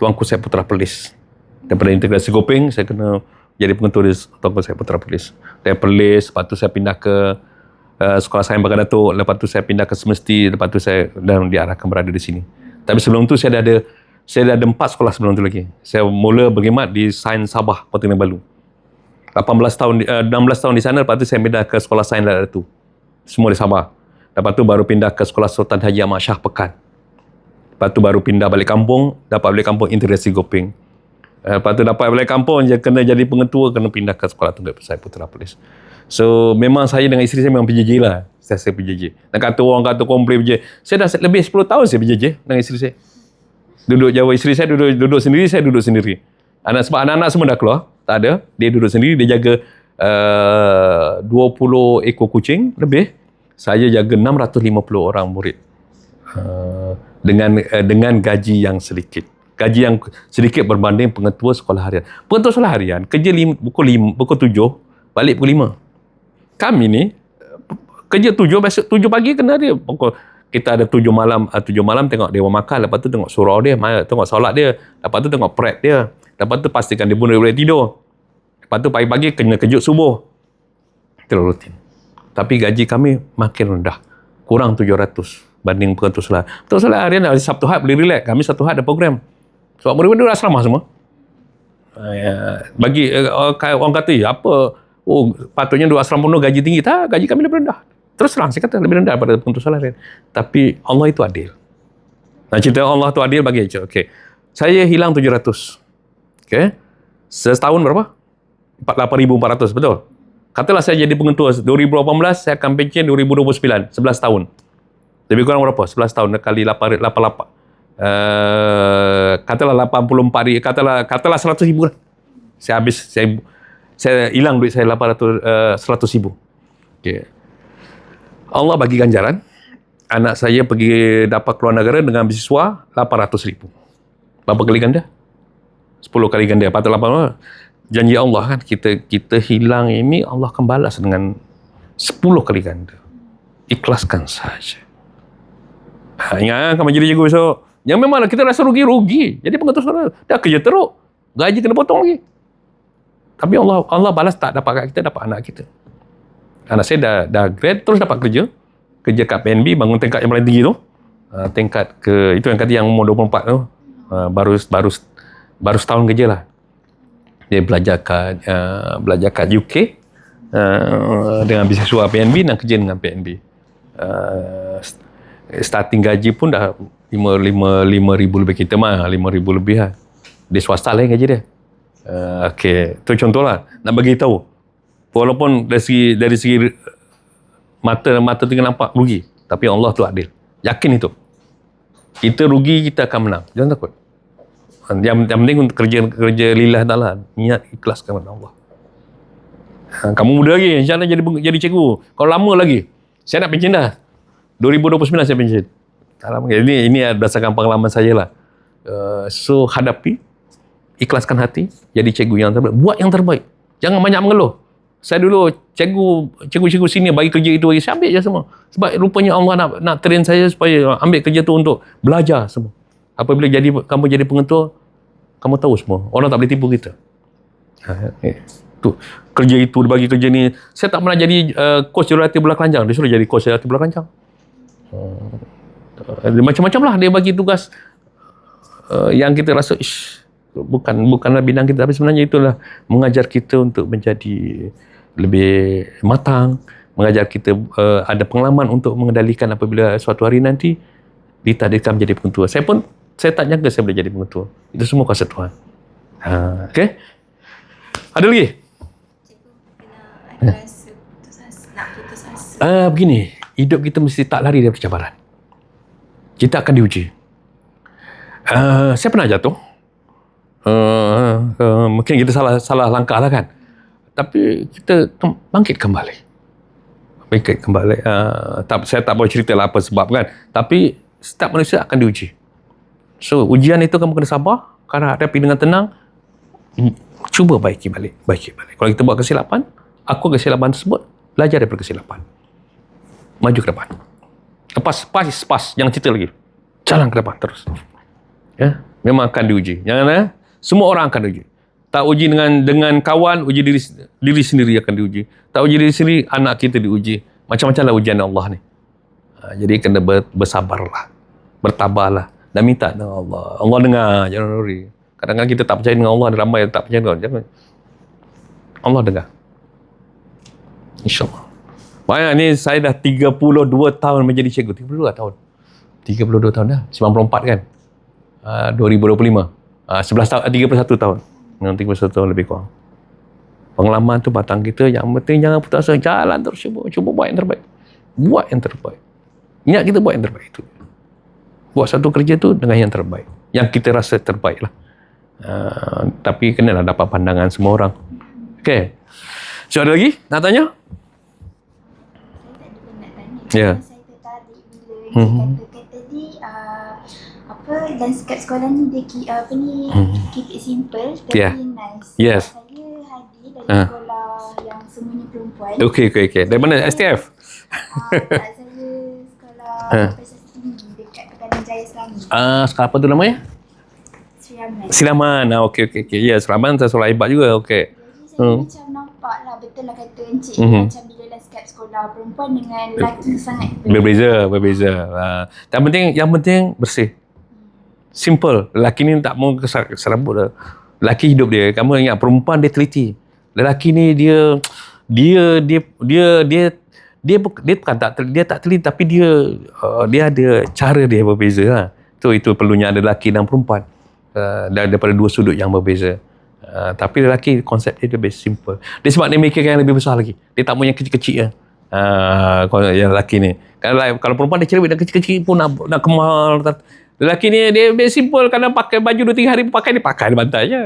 Tuanku saya Putra Perlis. Daripada integrasi Gopeng, saya kena jadi pengetua di Tuanku saya Putra Perlis. Dari Perlis, lepas tu saya pindah ke uh, Sekolah Sains Bagan Datuk, lepas tu saya pindah ke Semesti, lepas tu saya dan diarahkan berada di sini. Tapi sebelum tu saya dah ada saya dah ada empat sekolah sebelum tu lagi. Saya mula berkhidmat di Sains Sabah, Kota Kinabalu. 18 tahun, uh, 16 tahun di sana, lepas tu saya pindah ke Sekolah Sains Darat Datu. Semua di Sabah. Lepas tu baru pindah ke Sekolah Sultan Haji Ahmad Shah Pekan. Lepas tu baru pindah balik kampung, dapat balik kampung integrasi Gopeng. Uh, lepas tu dapat balik kampung, je kena jadi pengetua, kena pindah ke Sekolah Tunggal Pesai Putra Polis. So, memang saya dengan isteri saya memang PJJ lah. Saya, saya PJJ. Dan kata orang kata komplain PJJ. Saya dah lebih 10 tahun saya PJJ dengan isteri saya. Duduk jauh isteri saya duduk, duduk sendiri, saya duduk sendiri. Anak sebab anak-anak semua dah keluar, tak ada. Dia duduk sendiri, dia jaga uh, 20 ekor kucing lebih. Saya jaga 650 orang murid. Uh, dengan uh, dengan gaji yang sedikit. Gaji yang sedikit berbanding pengetua sekolah harian. Pengetua sekolah harian kerja lim, pukul 5, pukul 7, balik pukul 5. Kami ni kerja 7 besok 7 pagi kena dia pukul kita ada 7 malam uh, 7 malam tengok dia makan lepas tu tengok surau dia tengok solat dia lepas tu tengok prep dia lepas tu pastikan dia pun boleh tidur lepas tu pagi-pagi kena kejut subuh itu rutin tapi gaji kami makin rendah kurang 700 banding pengetua solat pengetua solat hari Sabtu Ahad boleh relax. Kami Sabtu Ahad ada program. Sebab murid-murid dah asrama semua. Uh, bagi uh, orang kata ya apa? Oh patutnya dua asrama penuh gaji tinggi. Tak gaji kami lebih rendah. Terus terang saya kata lebih rendah daripada penentu salarian tapi Allah itu adil. Nah cerita Allah itu adil bagi je okey. Saya hilang 700 okey. Setahun berapa? 8400 betul? Katalah saya jadi pengetua. 2018 saya akan pencen 2029 11 tahun lebih kurang berapa? 11 tahun kali 8 88 uh, katalah 84 hari katalah katalah 100 ribu saya habis saya saya hilang duit saya 800 uh, 100 ribu. Okay. Allah bagi ganjaran. Anak saya pergi dapat keluar negara dengan beasiswa 800 ribu. Berapa kali ganda? 10 kali ganda. Patut 8 janji Allah kan kita kita hilang ini Allah akan balas dengan 10 kali ganda. Ikhlaskan saja Ha, ingat kan kamu cikgu besok. Yang memanglah kita rasa rugi-rugi. Jadi pengetua sekolah dah kerja teruk. Gaji kena potong lagi. Tapi Allah Allah balas tak dapat kat kita, dapat anak kita. Anak saya dah, dah grad, terus dapat kerja. Kerja kat PNB, bangun tingkat yang paling tinggi tu. Uh, tingkat ke, itu yang kata yang umur 24 tu. Uh, baru baru baru setahun kerja lah. Dia belajar kat, uh, belajar kat UK. Uh, dengan beasiswa PNB dan kerja dengan PNB. Uh, starting gaji pun dah 5 5 5 ribu lebih kita mah 5 ribu lebih lah. Dia swasta lah gaji dia. Uh, okay, tu contoh lah. Nak bagi tahu. Walaupun dari segi dari segi mata mata tinggal nampak rugi, tapi Allah tu adil. Yakin itu. Kita rugi kita akan menang. Jangan takut. Yang, yang penting untuk kerja kerja lillah taala, niat ikhlas kepada Allah. Ha, kamu muda lagi, insya-Allah jadi jadi cikgu. Kalau lama lagi, saya nak pencen dah. 2029 saya pencen. Alhamdulillah. Ini ini berdasarkan pengalaman saya lah. Uh, so hadapi, ikhlaskan hati, jadi cikgu yang terbaik. Buat yang terbaik. Jangan banyak mengeluh. Saya dulu cikgu cikgu-cikgu sini bagi kerja itu saya ambil je semua. Sebab rupanya Allah nak nak train saya supaya ambil kerja tu untuk belajar semua. Apabila jadi kamu jadi pengetua, kamu tahu semua. Orang tak boleh tipu kita. Ha, eh. Tu kerja itu bagi kerja ni. Saya tak pernah jadi uh, coach jurulatih bola keranjang. Dia suruh jadi coach jurulatih bola keranjang. Uh, macam-macam lah dia bagi tugas uh, yang kita rasa ish, bukan bukanlah bidang kita. Tapi sebenarnya itulah mengajar kita untuk menjadi lebih matang mengajar kita uh, ada pengalaman untuk mengendalikan apabila suatu hari nanti ditakdirkan menjadi pengetua. Saya pun saya tak nyangka saya boleh jadi pengetua. Itu semua kuasa Tuhan. Ha, okay ada lagi? Cikgu, ada rasa putus asa, nak putus asa. uh, begini hidup kita mesti tak lari dari cabaran. Kita akan diuji. Uh, saya pernah jatuh? Uh, uh, mungkin kita salah salah langkah lah kan? Tapi kita bangkit kembali. Bangkit kembali. Uh, tak, saya tak boleh cerita lah apa sebab kan? Tapi setiap manusia akan diuji. So ujian itu kamu kena sabar karena hadapi dengan tenang. Hmm, cuba baiki balik baiki balik. Kalau kita buat kesilapan aku kesilapan tersebut belajar daripada kesilapan maju ke depan lepas pas pas jangan cerita lagi jalan ke depan terus ya Memang akan diuji. Jangan eh? Semua orang akan diuji. Tak uji dengan dengan kawan, uji diri diri sendiri akan diuji. Tak uji diri sendiri, anak kita diuji. Macam-macam lah ujian Allah ni. Ha, jadi kena ber, bersabarlah. Bertabarlah. Dan minta dengan Allah. Allah dengar, jangan worry. Kadang-kadang kita tak percaya dengan Allah, ada ramai yang tak percaya dengan Allah. Jangan. Allah dengar. InsyaAllah. Banyak ni saya dah 32 tahun menjadi cikgu. 32 tahun. 32 tahun dah. 94 kan? Uh, 2025. Uh, 11 tahun, 31 tahun. Dengan 31 tahun lebih kurang. Pengalaman tu batang kita yang penting jangan putus asa. Jalan terus cuba. Cuba buat yang terbaik. Buat yang terbaik. Ingat kita buat yang terbaik tu. Buat satu kerja tu dengan yang terbaik. Yang kita rasa terbaik lah. Uh, tapi kenalah dapat pandangan semua orang. Okay. So ada lagi? Nak tanya? Ya. Cuma Saya tertarik bila Mhm. mm-hmm. katakan tadi uh, apa landscape sekolah ni dia ki, uh, apa ni Mhm. keep it simple tapi Yeah. nice. Yes. Saya hadir dari Ah. sekolah yang semuanya perempuan. Okey, okey, okey. Dari mana? STF? Uh, tak, saya sekolah Ah. prestasi tinggi dekat Pekanan Jaya Selangor. Ah, sekarang apa tu namanya? Sri Raman. Siraman. Ah, okey, okey, okey. Ya, Siraman saya sekolah hebat juga. Okey. Jadi saya Hmm. macam nampak lah betul lah kata Encik Mhm. macam bila landscape sekolah perempuan dengan lelaki sangat Berbeza, berbeza. Ah, yang penting, yang penting bersih. Simple. Lelaki ni tak mau serabut dah. Lelaki hidup dia. Kamu ingat perempuan dia teliti. Lelaki ni dia dia dia dia dia dia dia bukan tak dia tak teliti tapi dia uh, dia ada cara dia berbeza lah. Tu itu perlunya ada lelaki dan perempuan. Uh, daripada dua sudut yang berbeza. Uh, tapi lelaki konsep dia lebih simple. Dia sebab dia mikirkan yang lebih besar lagi. Dia tak mau yang kecil-kecil ya. Uh, yang lelaki ni. Kalau kalau perempuan dia cerewet dan kecil-kecil pun nak nak kemal. Lelaki ni dia dia simple kadang pakai baju 2 3 hari pakai dia pakai di pantai je.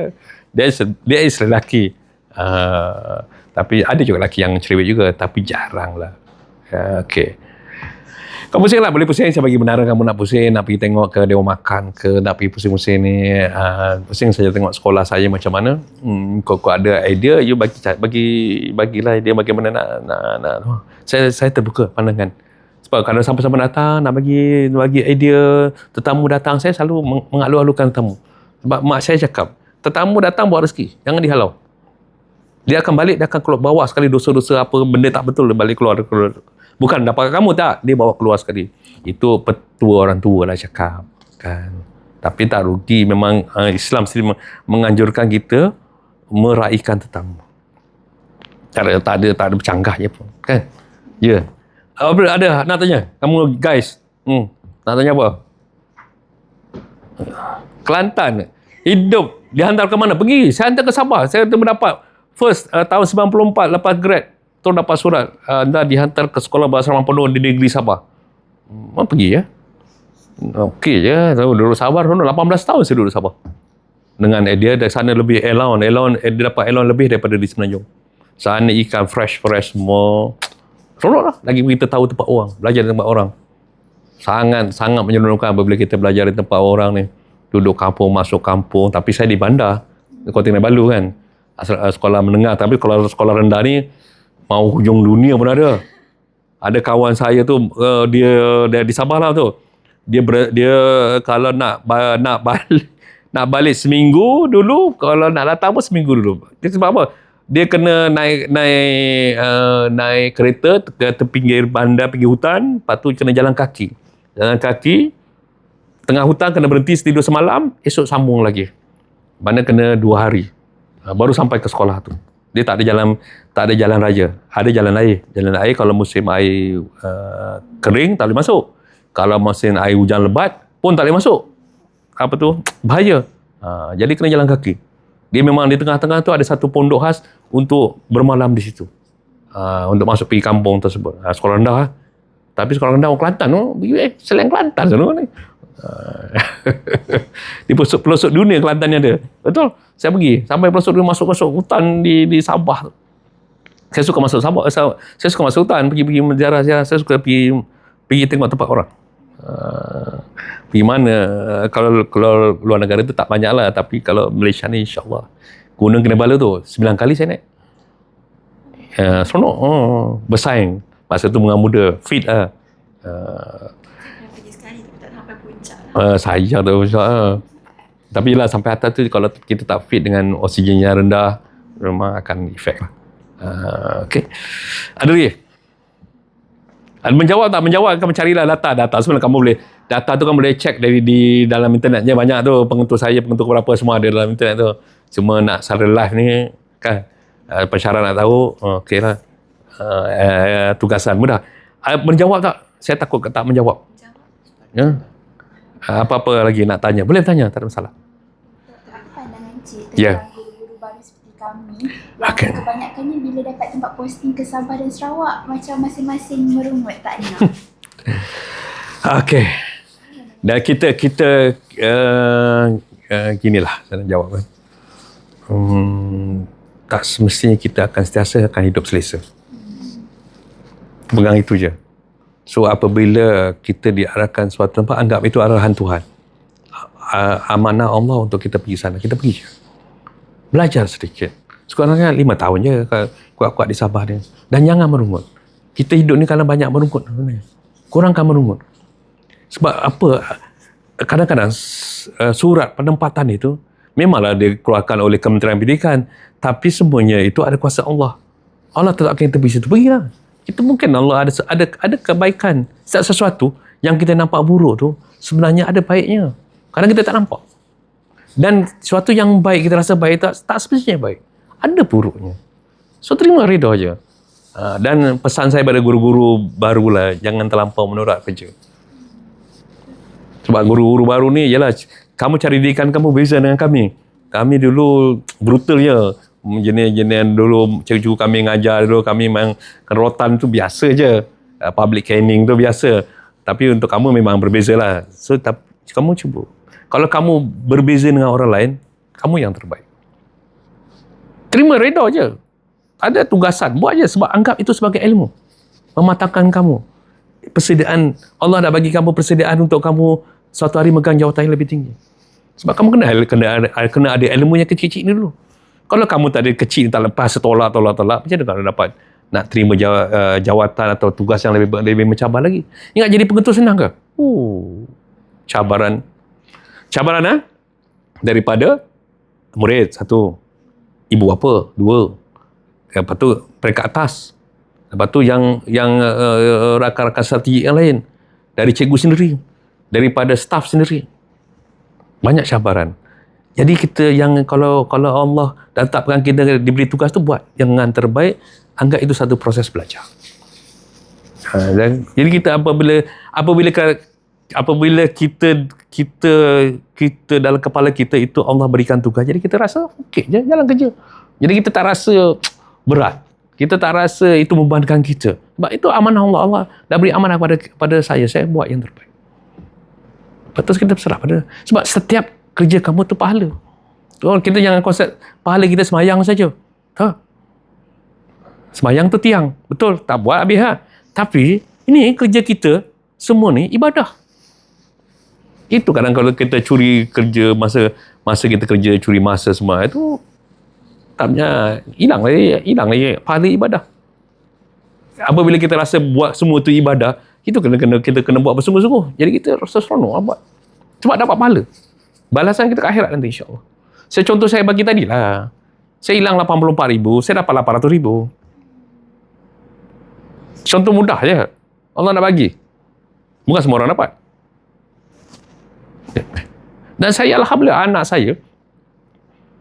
Dia is, dia is lelaki. Uh, tapi ada juga lelaki yang cerewet juga tapi jarang lah. Uh, okay. Kau pusing lah, boleh pusing. Saya bagi benaran kamu nak pusing, nak pergi tengok ke Dewan Makan ke, nak pergi pusing-pusing ni. Uh, pusing saja tengok sekolah saya macam mana. Hmm, kau, kau ada idea, you bagi bagi bagilah idea bagaimana nak, nak, nak. Saya, saya terbuka pandangan. Sebab kalau siapa-siapa datang, nak bagi bagi idea, tetamu datang, saya selalu meng- mengalu-alukan tetamu. Sebab mak saya cakap, tetamu datang bawa rezeki, jangan dihalau. Dia akan balik, dia akan keluar bawa sekali dosa-dosa apa, benda tak betul, dia balik keluar. keluar. Bukan dapat kamu tak, dia bawa keluar sekali. Itu petua orang tua lah cakap. Kan? Tapi tak rugi, memang uh, Islam sendiri meng- menganjurkan kita meraihkan tetamu. Tak ada, tak ada, tak ada bercanggahnya pun. Kan? Ya. Yeah. Apa ada nak tanya? Kamu guys, hmm, nak tanya apa? Kelantan. Hidup. Dihantar ke mana? Pergi. Saya hantar ke Sabah. Saya tu mendapat first uh, tahun 94 lepas grad. Tu dapat surat. Anda dihantar ke sekolah bahasa Ramah Penuh di negeri Sabah. Hmm, pergi ya. Okey je. Tahu duduk Sabah. Sana 18 tahun saya duduk Sabah. Dengan eh, dia dari sana lebih allowance. Allowance eh, dia dapat allowance lebih daripada di Semenanjung. Sana ikan fresh-fresh semua. Seronok lah. Lagi kita tahu tempat orang. Belajar di tempat orang. Sangat, sangat menyeronokkan apabila kita belajar di tempat orang ni. Duduk kampung, masuk kampung. Tapi saya di bandar. Kota Kinabalu kan. Asal, uh, sekolah menengah. Tapi sekolah, sekolah rendah ni, mau hujung dunia pun ada. Ada kawan saya tu, uh, dia, dia di Sabah lah tu. Dia ber, dia kalau nak ba- nak balik nak balik seminggu dulu, kalau nak datang pun seminggu dulu. Dia sebab apa? Dia kena naik naik uh, naik kereta ke pinggir bandar, pinggir hutan, lepas tu kena jalan kaki. Jalan kaki, tengah hutan kena berhenti tidur semalam, esok sambung lagi. Mana kena dua hari. Uh, baru sampai ke sekolah tu. Dia tak ada jalan tak ada jalan raya. Ada jalan air. Jalan air kalau musim air uh, kering tak boleh masuk. Kalau musim air hujan lebat pun tak boleh masuk. Apa tu? Bahaya. Uh, jadi kena jalan kaki. Dia memang di tengah-tengah tu ada satu pondok khas untuk bermalam di situ. Uh, untuk masuk pergi kampung tersebut. Uh, sekolah rendah. lah. Tapi sekolah rendah orang Kelantan tu, eh, selain Kelantan sana ni. Uh, di pelosok-pelosok dunia Kelantan ni ada. Betul. Saya pergi sampai pelosok dunia masuk-masuk hutan di di Sabah. Saya suka masuk Sabah. Saya, saya suka masuk hutan, pergi-pergi menjarah-jarah. Saya suka pergi pergi tengok tempat orang. Uh, pergi mana uh, kalau kalau luar negara tu tak banyak lah tapi kalau Malaysia ni insyaAllah Gunung Kinabalu tu 9 kali saya naik uh, seronok oh, bersaing masa tu mengan muda fit lah uh, Saya pergi sekali tapi tak lah. uh, uh, Tapi lah sampai atas tu kalau kita tak fit dengan oksigen yang rendah, memang akan efek lah. Uh, okay. Ada lagi? Ada menjawab tak? Menjawab kamu carilah data. Data sebenarnya kamu boleh data tu kan boleh check dari di dalam internet je banyak tu pengentur saya pengentur berapa semua ada dalam internet tu cuma nak secara live ni kan uh, pesyarat nak tahu okey lah uh, uh, tugasan mudah uh, menjawab tak saya takut tak menjawab Jawab. ya uh, apa-apa lagi nak tanya boleh tanya tak ada masalah Apa pandangan cik Ya. tentang guru-guru baru seperti kami yang Okey. kebanyakannya bila dapat tempat posting ke Sabah dan Sarawak macam masing-masing merungut tak nak. Okey. Dan kita kita uh, uh, ginilah saya nak jawab kan. Hmm, tak semestinya kita akan sentiasa akan hidup selesa. Pegang itu je. So apabila kita diarahkan suatu tempat anggap itu arahan Tuhan. Uh, amanah Allah untuk kita pergi sana, kita pergi je. Belajar sedikit. Sekarang kan lima tahun je kuat-kuat di Sabah ni. Dan jangan merungut. Kita hidup ni kalau banyak merungut. Kurangkan merungut. Sebab apa kadang-kadang uh, surat penempatan itu memanglah dikeluarkan oleh Kementerian Pendidikan tapi semuanya itu ada kuasa Allah. Allah tetapkan kita pergi situ pergilah. Itu mungkin Allah ada ada ada kebaikan. Setiap sesuatu yang kita nampak buruk tu sebenarnya ada baiknya. Kadang kita tak nampak. Dan sesuatu yang baik kita rasa baik tak tak semestinya baik. Ada buruknya. So terima reda je. Uh, dan pesan saya pada guru-guru barulah jangan terlampau menorak kerja. Sebab guru-guru baru ni ialah kamu cari didikan kamu beza dengan kami. Kami dulu brutal je. Jenis-jenis dulu cikgu kami ngajar dulu kami memang kerotan tu biasa je. Uh, Public caning tu biasa. Tapi untuk kamu memang berbeza lah. So tap, kamu cuba. Kalau kamu berbeza dengan orang lain, kamu yang terbaik. Terima reda je. Ada tugasan. Buat je sebab anggap itu sebagai ilmu. Mematangkan kamu. Persediaan. Allah dah bagi kamu persediaan untuk kamu suatu hari megang jawatan yang lebih tinggi. Sebab kamu kena, kena, kena ada ilmu yang kecil-kecil ni dulu. Kalau kamu tak ada kecil, tak lepas, tolak, tolak, tolak, macam mana kalau dapat nak terima uh, jawatan atau tugas yang lebih lebih mencabar lagi. Ingat jadi pengetua senang ke? Oh, cabaran. Cabaran ah? Daripada murid, satu. Ibu apa? Dua. Lepas tu peringkat atas. Lepas tu yang yang uh, rakan-rakan strategi yang lain. Dari cikgu sendiri. Daripada staff sendiri. Banyak cabaran. Jadi kita yang kalau kalau Allah tetapkan kita diberi tugas tu buat yang terbaik, anggap itu satu proses belajar. Ha, dan, jadi kita apabila apabila apabila kita kita kita dalam kepala kita itu Allah berikan tugas, jadi kita rasa okey je jalan kerja. Jadi kita tak rasa berat. Kita tak rasa itu membebankan kita. Sebab itu amanah Allah. Allah dah beri amanah pada pada saya. Saya buat yang terbaik. Lepas kita berserah pada. Sebab setiap kerja kamu tu pahala. Oh, kita jangan konsep pahala kita semayang saja. Tak. Semayang tu tiang. Betul. Tak buat habis ha. Tapi ini kerja kita semua ni ibadah. Itu kadang kalau kita curi kerja masa masa kita kerja curi masa semua itu taknya hilang lagi hilang lagi pahala ibadah. Apabila kita rasa buat semua tu ibadah, itu kena kena kita kena buat bersungguh-sungguh. Jadi kita rasa seronok lah buat. Sebab dapat pahala. Balasan kita ke akhirat nanti insya-Allah. Saya contoh saya bagi tadi lah. Saya hilang 84 ribu, saya dapat 800 ribu. Contoh mudah je. Allah nak bagi. Bukan semua orang dapat. Dan saya Alhamdulillah anak saya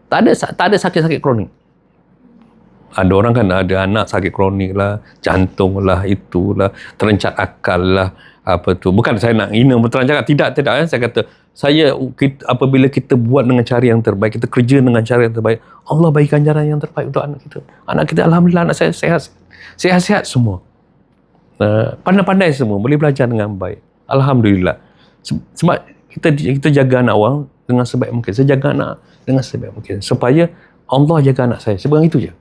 tak ada tak ada sakit-sakit kronik. Ada orang kan ada anak sakit kronik lah, jantung lah, itulah, terencat akal lah, apa tu. Bukan saya nak hina terencat akal. Tidak, tidak. Eh. Saya kata, saya kita, apabila kita buat dengan cara yang terbaik, kita kerja dengan cara yang terbaik, Allah bagi ganjaran yang terbaik untuk anak kita. Anak kita, Alhamdulillah, anak saya sehat. Sehat-sehat semua. Pandai-pandai semua, boleh belajar dengan baik. Alhamdulillah. Se- Sebab kita kita jaga anak orang dengan sebaik mungkin. Saya jaga anak dengan sebaik mungkin. Supaya Allah jaga anak saya. Sebenarnya itu je.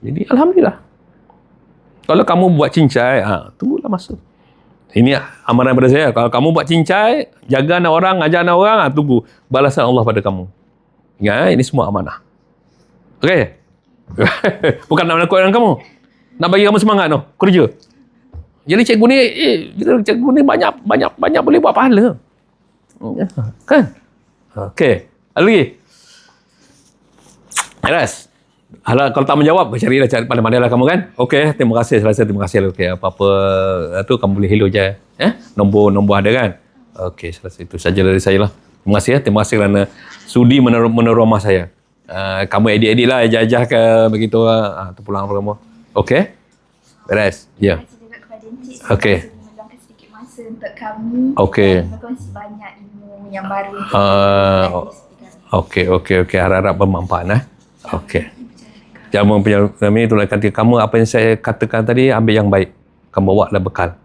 Jadi Alhamdulillah. Kalau kamu buat cincai, ha, tunggulah masa. Ini amaran pada saya. Kalau kamu buat cincai, jaga anak orang, ajar anak orang, ha, tunggu balasan Allah pada kamu. Ingat, eh, ini semua amanah. Okey? Bukan nak menakutkan kamu. Nak bagi kamu semangat no, kerja. Jadi cikgu ni, eh, cikgu ni banyak banyak banyak boleh buat pahala. Ya, Kan? Okey. Lagi? Aras. Alah, kalau tak menjawab, carilah cari pandai-pandai lah kamu kan. Okey, terima kasih. Saya rasa terima kasih. Okey, apa-apa tu kamu boleh hello je. Eh? Nombor nombor ada kan? Okey, saya rasa itu saja dari saya lah. Terima kasih ya. Terima kasih kerana sudi mener- meneromah saya. Uh, kamu edit-edit lah, jajah ke begitu lah. Uh, terpulang apa kamu. Okey? Beres. Ya. Encik Okey. untuk kami. Okey. Dan berkongsi banyak ilmu yang baru. Ah, kami. Okey, okey, okey. Harap-harap bermanfaat. Eh? Okey. Jangan punya kami itulah kata kamu apa yang saya katakan tadi ambil yang baik. Kamu bawa lah bekal.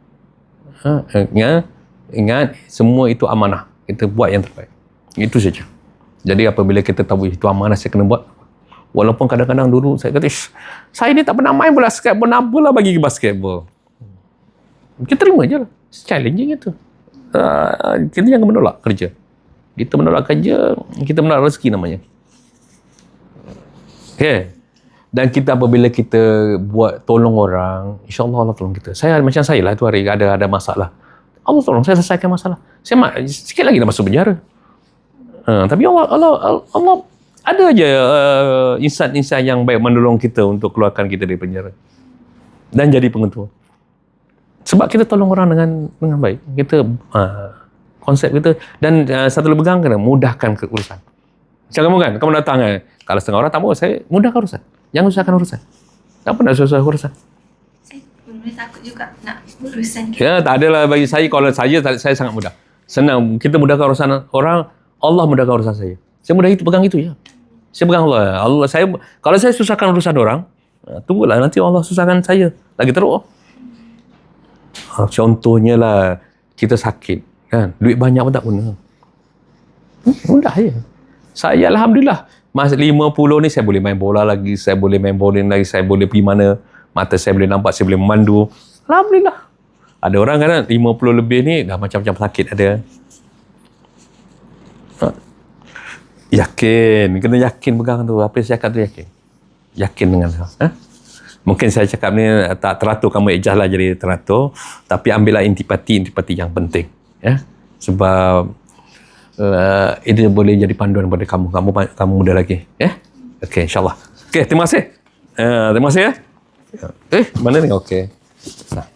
Ha, ingat, ingat semua itu amanah. Kita buat yang terbaik. Itu saja. Jadi apabila kita tahu itu amanah saya kena buat. Walaupun kadang-kadang dulu saya kata, "Ish, saya ni tak pernah main bola basketball, apalah bagi ke basketball. Kita terima je lah. Challenging itu. Uh, kita jangan menolak kerja. Kita menolak kerja, kita menolak rezeki namanya. Okay. Dan kita apabila kita buat tolong orang, insyaAllah Allah tolong kita. Saya macam saya lah tu hari ada ada masalah. Allah tolong saya selesaikan masalah. Saya ma- sikit lagi dah masuk penjara. Ha, tapi Allah, Allah, Allah ada je uh, insan-insan yang baik menolong kita untuk keluarkan kita dari penjara. Dan jadi pengetua. Sebab kita tolong orang dengan dengan baik. Kita uh, konsep kita dan uh, satu lebih pegang kena mudahkan ke urusan. Macam kamu kan, kamu datang kan. Kalau setengah orang tak mau, saya mudahkan urusan. Jangan susahkan urusan. Tak apa nak susah urusan. Saya benar takut juga nak urusan Ya, tak adalah bagi saya. Kalau saya, saya sangat mudah. Senang. Kita mudahkan urusan orang, Allah mudahkan urusan saya. Saya mudah itu, pegang itu ya. Saya pegang Allah. Allah saya kalau saya susahkan urusan orang, ah, tunggulah nanti Allah susahkan saya. Lagi teruk. Ah, Contohnya lah, kita sakit. Kan? Duit banyak pun tak guna. Hmm, Mudah je. Saya Alhamdulillah. Mas 50 ni saya boleh main bola lagi, saya boleh main bowling lagi, saya boleh pergi mana, mata saya boleh nampak, saya boleh memandu. Alhamdulillah. Ada orang kan 50 lebih ni dah macam-macam sakit ada. Ha. Yakin, kena yakin pegang tu. Apa yang saya cakap tu yakin. Yakin dengan. Ha? Mungkin saya cakap ni eh, tak teratur kamu ejah lah jadi teratur. Tapi ambillah intipati-intipati yang penting. Ya? Sebab uh, ini boleh jadi panduan kepada kamu. Kamu kamu muda lagi. Ya? Okey, insyaAllah. Okey, terima kasih. Uh, terima kasih ya. Eh, mana ni? Okey. Nah.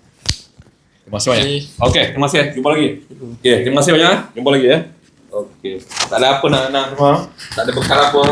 Terima kasih banyak. Okey, terima kasih. Jumpa lagi. Okey, terima kasih banyak. Jumpa lagi ya. Okey. Tak ada apa nak nak semua. Tak ada bekal apa.